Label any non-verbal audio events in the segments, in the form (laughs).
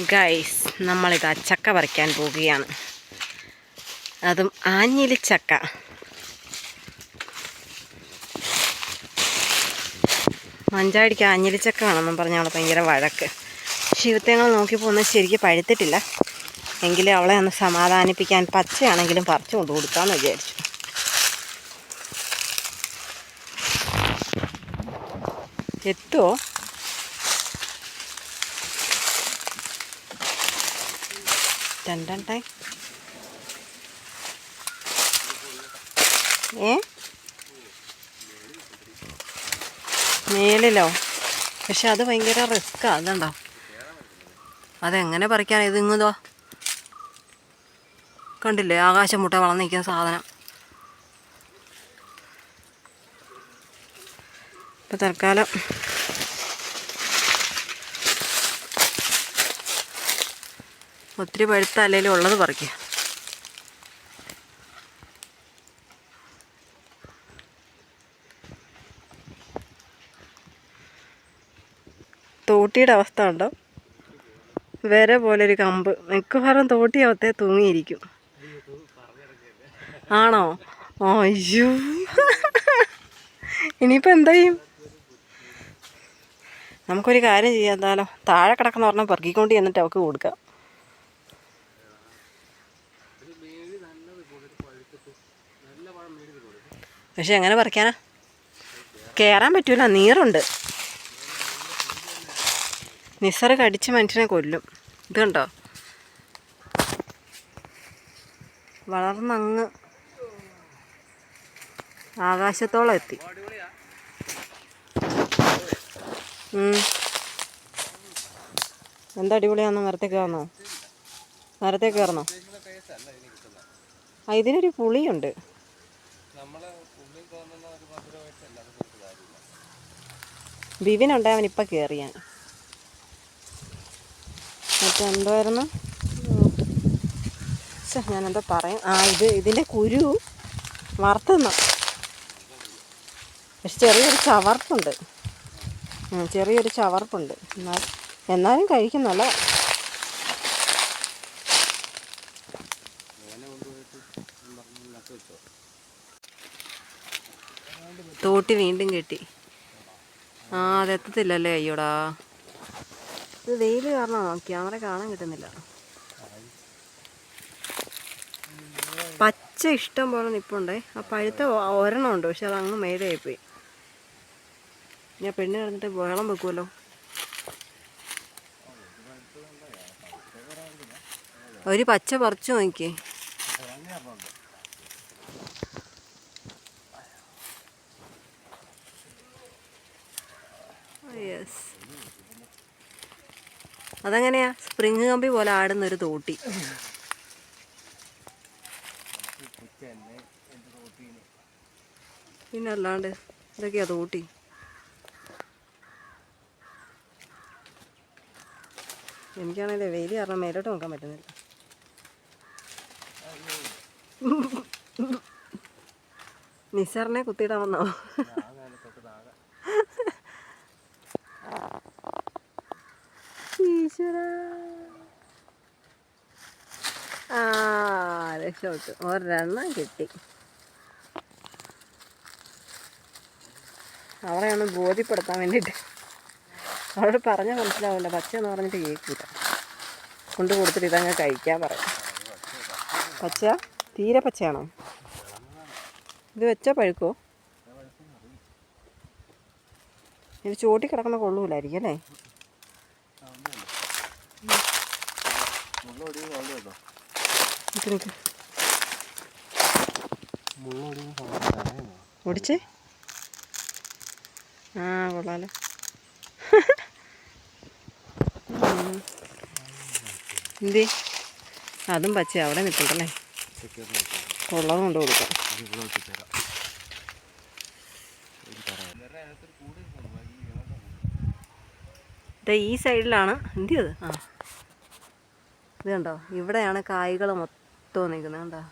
Guys നമ്മളിതാ ചക്ക പറിക്കാൻ പോവുകയാണ്. അതും ആഞ്ഞിലി ചക്ക. മഞ്ചാടിക്ക് ആഞ്ഞിലി ചക്ക വേണമെന്നും പറഞ്ഞ അവളെ ഭയങ്കര വഴക്ക്. ശിവത്തേങ്ങൾ നോക്കി പോകുന്നത് ശരിക്കും പഴുത്തിട്ടില്ല. എങ്കിലും അവളെ ഒന്ന് സമാധാനിപ്പിക്കാൻ പച്ചയാണെങ്കിലും പറിച്ചു കൊണ്ട് കൊടുക്കാമെന്ന് വിചാരിച്ചു. എത്തുമോ രണ്ടായി ഏ? മേലിലോ? പക്ഷെ അത് ഭയങ്കര റിസ്ക്കാ അതുണ്ടോ അതെങ്ങനെ പറിക്കാൻ ഇത് കണ്ടില്ലേ ആകാശം മുട്ട വളർന്നിരിക്കുന്ന സാധനം. ഇപ്പം തൽക്കാലം ഒത്തിരി പഴുത്ത അല്ലെങ്കിലും ഉള്ളത് പറിക്കുക തോട്ടിയുടെ അവസ്ഥ ഉണ്ടോ വരെ പോലെ ഒരു കമ്പ്. മിക്കവാറും തോട്ടി അവത്തെ തൂങ്ങിയിരിക്കും. ആണോ? അയ്യോ. ഇനിയിപ്പോൾ എന്താ ചെയ്യും? നമുക്കൊരു കാര്യം ചെയ്യാം എന്തായാലും. താഴെ കിടക്കുന്ന പറഞ്ഞാൽ പെറുക്കിക്കൊണ്ട് ചെന്നിട്ട് അവൾക്ക് കൊടുക്കാം. പക്ഷെ എങ്ങനെ പറിക്കാനാ? കയറാൻ പറ്റൂല നീറുണ്ട്. നിസർ കടിച്ച് മനുഷ്യനെ കൊല്ലും. ഇത് കണ്ടോ? വളർന്നങ്ങ് ആകാശത്തോളം എത്തി. എന്താ അടിപൊളിയാണോ മരത്തേക്ക് കയറണോ മരത്തേക്ക് കയറണോ ആ ഇതിനൊരു പുളിയുണ്ട്. ബിബിനുണ്ടായവൻ ഇപ്പം കയറിയാൻ മറ്റെന്തായിരുന്നു ഞാൻ എന്താ പറയും. ആ ഇത് ഇതിന്റെ കുരു വറുത്തുന്ന. പക്ഷെ ചെറിയൊരു ചവർപ്പുണ്ട്. ചെറിയൊരു ചവർപ്പുണ്ട്. എന്നാൽ എന്നാലും കഴിക്കും തോട്ടി വീണ്ടും കെട്ടി. ആ അതെത്തത്തില്ലല്ലേ അയ്യോടാ. ഇത് വെയിൽ കാരണം ക്യാമറ കാണാൻ കിട്ടുന്നില്ല. പച്ച ഇഷ്ടം പോലെ നിപ്പുണ്ടേ. ആ പഴുത്ത ഒരെണ്ണമുണ്ട് പക്ഷെ അത് അങ്ങ് മേലെയായിപ്പോയി. ഞാൻ പെണ്ണ് കിടന്നിട്ട് വെള്ളം വെക്കുമല്ലോ ഒരു പച്ച പറിച്ചു നോക്കിയേ. യെസ് അതെങ്ങനെയാ? സ്പ്രിങ് കമ്പി പോലെ ആടുന്ന ഒരു തോട്ടി. പിന്നെ അല്ലാണ്ട് ഇതൊക്കെയാ തോട്ടി. എനിക്കാണെങ്കിൽ വെയിൽ കാരണം മേലോട്ട് നോക്കാൻ പറ്റുന്നില്ല. (laughs) നിസാറിനെ കുത്തിയിടാൻ വന്നോ? ഈശ്വരാ. ആ രക്ഷപ്പെട്ടു ഒരെണ്ണം കിട്ടി. അവളെ ഒന്ന് ബോധ്യപ്പെടുത്താൻ വേണ്ടിയിട്ട്. അവളോട് പറഞ്ഞാൽ മനസ്സിലാവില്ല. പച്ചയെന്ന് പറഞ്ഞിട്ട് കേൾക്കില്ല കൊണ്ട് കൊടുത്തിട്ട് ഇതങ്ങ് കഴിക്കാൻ പറയും. പച്ച? തീരെ പച്ചയാണോ? ഇത് വെച്ചാൽ പഴുക്കോ? ഇത് ചോട്ടി കിടക്കുന്ന കൊള്ളൂലായിരിക്കും അല്ലേ? ഒടിച്ചേ ആ കൊള്ളാലോ. എന്തി? അതും പച്ച അവിടെ നിൽക്കണ്ടല്ലേ? കൊള്ളത് കൊണ്ട് കൊടുക്കാം. ഈ സൈഡിലാണ്. എന്തിയത് ആ. ഇത് കണ്ടോ ഇവിടെയാണ് കായ്കൾ മൊത്തം നിൽക്കുന്നത് കണ്ടോ?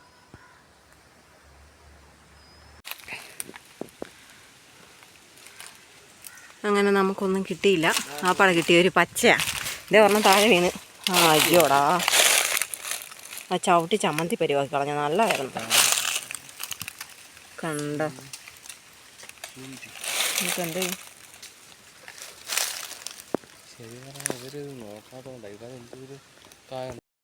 അങ്ങനെ നമുക്കൊന്നും കിട്ടിയില്ല. ആ പട കിട്ടിയ ഒരു പച്ചയാണ് ഇതേ ഒരെണ്ണം താഴെ വീണ്. ആ അയ്യോടാ. ആ ചവിട്ടി ചമ്മന്തി പരിവാക്കി കളഞ്ഞ. നല്ലതായിരുന്നു. കണ്ട? ചെയ്യും ശരി നോക്കാത്തോണ്ടാ ഇവരെന്തൊരു കായ